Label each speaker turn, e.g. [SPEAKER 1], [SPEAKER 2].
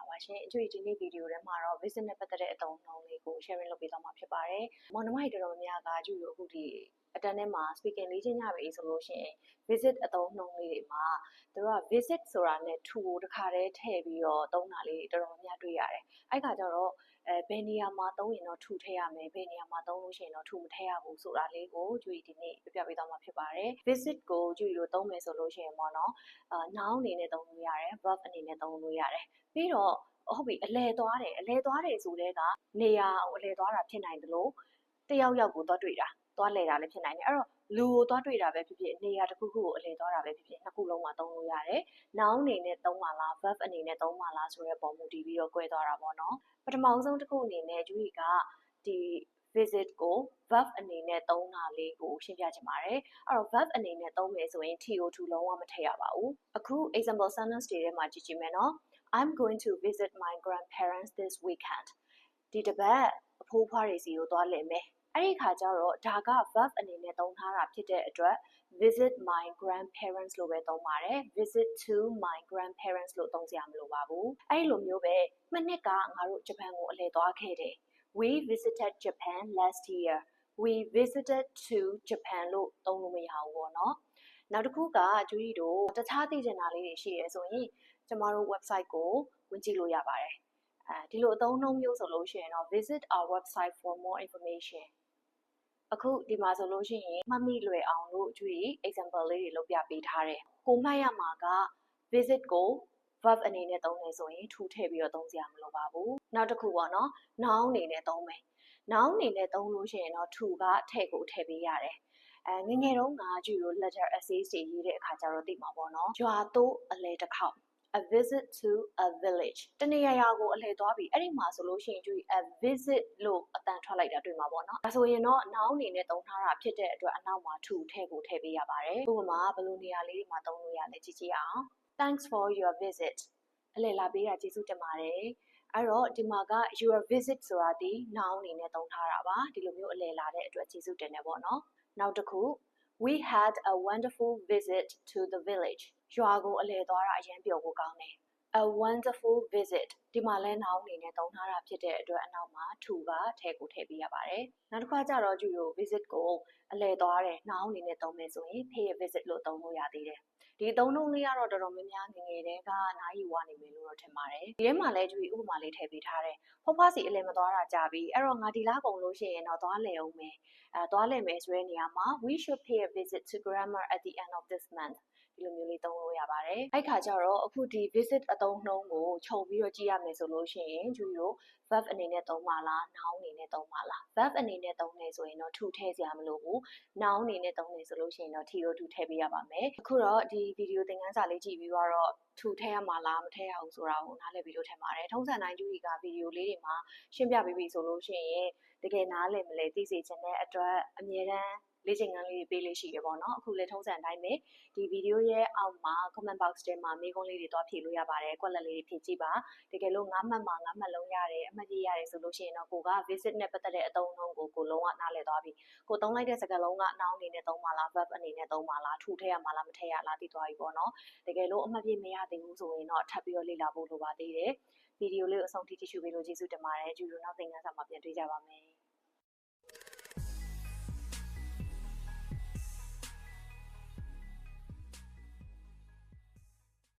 [SPEAKER 1] ္ဂလာပါရှင်အကျွေးဒီနေ့ဗီဒီယိုထဲမှာတော့ visit နဲ့ပတ်သက်တဲ့အသုံးအနှုန်းလေးကို sharing လုပ်ပေးသွားမှာဖြစ်ပါတယ်။မောင်နှမတွေတော်တော်များများကအကျွေးကိုအခုဒီ အတန်းထဲမှာ speaking လေ့ကျင့်ကြပြီဆိုလို့ရှိရင် visit အသုံးအနှုန်းလေးတွေမှာသူတို့က visit ဆိုတာနဲ့ to ကိုတစ်ခါတည်းထည့်ပြီးတော့သုံးတာလေးတော်တော်များများတွေ့ရတယ်။အဲ့ခါကျတော့အဲဘယ်နေရာမှာသုံးရင်တော့ to ထည့်ရမယ်ဘယ်နေရာမှာသုံးလို့ရှိရင်တော့ to မထည့်ရဘူးဆိုတာလေးကိုကျွေးဒီနေ့ပြပြပေးသွားမှာဖြစ်ပါတယ်။ visit ကိုကျွေးလို့သုံးမယ်ဆိုလို့ရှိရင်ပေါ့နော်အာ noun အနေနဲ့သုံးလို့ရတယ် verb အနေနဲ့သုံးလို့ရတယ်။ပြီးတော့ဟုတ်ပြီအလဲသွားတယ်အလဲသွားတယ်ဆိုတဲ့ကနေရာကိုအလဲသွားတာဖြစ်နိုင်တယ်လို့တယောက်ယောက်ကိုသွားတွေ့တာ သွားလဲတာလည်းဖြစ်နိုင်တယ်အဲ့တော့လူကိုသွားတွေ့တာပဲဖြစ်ဖြစ်နေရာတစ်ခုခုကိုအလဲသွားတာပဲဖြစ်ဖြစ်နှစ်ခုလုံးမှာသုံးလို့ရတယ်။ noun အနေနဲ့သုံးပါလား verb အနေနဲ့သုံးပါလားဆိုတဲ့ပုံမူတည်ပြီးတော့꿰သွားတာပေါ့နော်။ပထမဆုံးတစ်ခုအနေနဲ့ဂျူရီကဒီ visit ကို verb အနေနဲ့သုံးတာလေးကိုရှင်းပြချင်ပါတယ်။အဲ့တော့ verb အနေနဲ့သုံးမယ်ဆိုရင် to2 လုံးဝမထည့်ရပါဘူး။အခု example sentence တွေထဲမှာကြည့်ကြည့်မယ်နော်။ I'm going to visit my grandparents this weekend ဒီတစ်ပတ်အဖိုးဖွားတွေစီကိုသွားလည်မယ် အဲ့ဒီခါကျတော့ဒါက verb အနေနဲ့သုံးထားတာဖြစ်တဲ့အတွက် visit my grandparents လို့ပဲသုံးပါတယ် visit to my grandparents လို့သုံးစရာမလိုပါဘူးအဲ့လိုမျိုးပဲမနှစ်ကငါတို့ဂျပန်ကိုအလည်သွားခဲ့တယ် we visited Japan last year we visited to Japan လို့သုံးလို့မရဘူးပေါ့နော်နောက်တစ်ခုကကျူရီတို့တခြားသိချင်တာလေးတွေရှိရဲဆိုရင်ကျမတို့ website ကိုဝင်ကြည့်လို့ရပါတယ်အဲဒီလိုအသုံးအနှုန်းမျိုးဆိုလို့ရှိရင်တော့ visit our website for more information အခုဒီမှာဆိုလို့ရှိရင်မှတ်မိလွယ်အောင်လို့အကျွေး example လေးတွေလုပ်ပြပေးထားတယ်ကိုမှတ်ရမှာက visit ကို verb အနေနဲ့သုံးတယ်ဆိုရင် to ထည့်ပြီးတော့သုံးစရာမလိုပါဘူးနောက်တစ်ခုပေါ့နော် noun အနေနဲ့သုံးမယ် noun အနေနဲ့သုံးလို့ရှိရင်တော့ to ကထည့်ကိုထည့်ပေးရတယ်အဲငငယ်တုန်းကကြည့်လို့ letter essays တွေရေးတဲ့အခါကျတော့သိမှာပေါ့နော်။ကြွာတိုးအလဲတစ်ခေါက် a visit to a village တနေရာရာကိုအလဲသွားပြီအဲ့ဒီမှာဆိုလို့ရှိရင်ကြည့် a visit လို့အတန်ထွက်လိုက်တာတွေ့မှာပေါ့နော်ဒါဆိုရင်တော့ noun အနေနဲ့သုံးထားတာဖြစ်တဲ့အတွက်အနောက်မှာ to ထည့်ကိုထည့်ပေးရပါတယ်ဥပမာဘယ်လိုနေရာလေးတွေမှာသုံးလို့ရလဲကြည့်ကြည့်အောင် thanks for your visit အလဲလာပေးတာကျေးဇူးတင်ပါတယ်အဲ့တော့ဒီမှာက your visit ဆိုတာဒီ noun အနေနဲ့သုံးထားတာပါဒီလိုမျိုးအလဲလာတဲ့အတွက်ကျေးဇူးတင်တယ်ပေါ့နော်နောက်တစ်ခု we had a wonderful visit to the village ရွာကိုအလဲသွားတာအရင်ပြောဖို့ကောင်းတယ် a wonderful visit ဒီမှာလဲနောင်အနေနဲ့သုံးထားတာဖြစ်တဲ့အတွက်အနောက်မှာ to ကထည့်ကိုထည့်ပေးရပါတယ်နောက်တစ်ခါကျတော့ကျူရို visit ကိုအလဲသွားတယ်နောင်အနေနဲ့သုံးမယ်ဆိုရင် pay a visit လို့သုံးလို့ရသေးတယ် ဒီသုံးလုံးလေးကတော့တော်တော်များများငငယ်တဲ့ကနားယူဝနေမယ်လို့တော့ထင်ပါတယ်ဒီထဲမှာလဲကျူဥပမာလေးထည့်ပေးထားတယ်ဖွားဖွားစီအလဲမသွားတာကြပြီအဲ့တော့ငါဒီလားကုန်လို့ရှိရင်တော့သွားလဲအောင်မယ်အဲသွားလဲမယ်ဆိုတဲ့နေရာမှာ we should pay a visit to grammar at the end of this month ဒီလိုမျိုးလေးသုံးလို့ရပါတယ်အဲ့ခါကျတော့အခုဒီ visit အသုံးနှုန်းကိုခြုံပြီးတော့ကြည့်ရမယ်ဆိုလို့ရှိရင်ကျူတို့ verb အနေနဲ့သုံးပါလား noun အနေနဲ့သုံးပါလား verb အနေနဲ့သုံးနေဆိုရင်တော့ to ထည့်စရာမလိုဘူး noun အနေနဲ့သုံးနေဆိုလို့ရှိရင်တော့ to ထည့်ပေးရပါမယ်အခုတော့ဒီဗီဒီယိုသင်ခန်းစာလေးကြည့်ပြီးတော့ to ထည့်ရမှာလားမထည့်ရဘူးဆိုတာကိုနားလည်ပြီးတော့ထင်ပါတယ်ထုံးစံတိုင်းကျူဒီကဗီဒီယိုလေးတွေမှာရှင်းပြပြီးပြီဆိုလို့ရှိရင်တကယ်နားလည်မလဲသိစေချင်တဲ့အတွက်အမြဲတမ်းလေ့ကျင့်ခန်းလေးတွေပေးလေးရှိရပေါ့နော်အခုလေထုံးစံအတိုင်းပဲဒီဗီဒီယိုရဲ့အောက်မှာ comment box ထဲမှာမေးခွန်းလေးတွေတွားဖြေလို့ရပါတယ်ကွက်လက်လေးတွေဖြေကြည့်ပါတကယ်လို့ငါးမှတ်မှာငါးမှတ်လုံးရတယ်အမှတ်ရရတယ်ဆိုလို့ရှိရင်တော့ကိုက visit နဲ့ပတ်သက်တဲ့အသုံးအနှုန်းကိုကိုလုံးဝနားလည်သွားပြီကိုသုံးလိုက်တဲ့စကားလုံးက noun အနေနဲ့သုံးပါလား verb အနေနဲ့သုံးပါလားထူထည့်ရမှာလားမထည့်ရလားသိသွားပြီပေါ့နော်တကယ်လို့အမှတ်ပြမရသေးဘူးဆိုရင်တော့ထပ်ပြီးတော့လေ့လာဖို့လိုပါသေးတယ်ဗီဒီယိုလေးကိုအဆုံးထိကြည့်ရှုပေးလို့ကျေးဇူးတင်ပါတယ်ကျူတို့နောက်သင်ခန်းစာမှာပြန်တွေ့ကြပါမယ်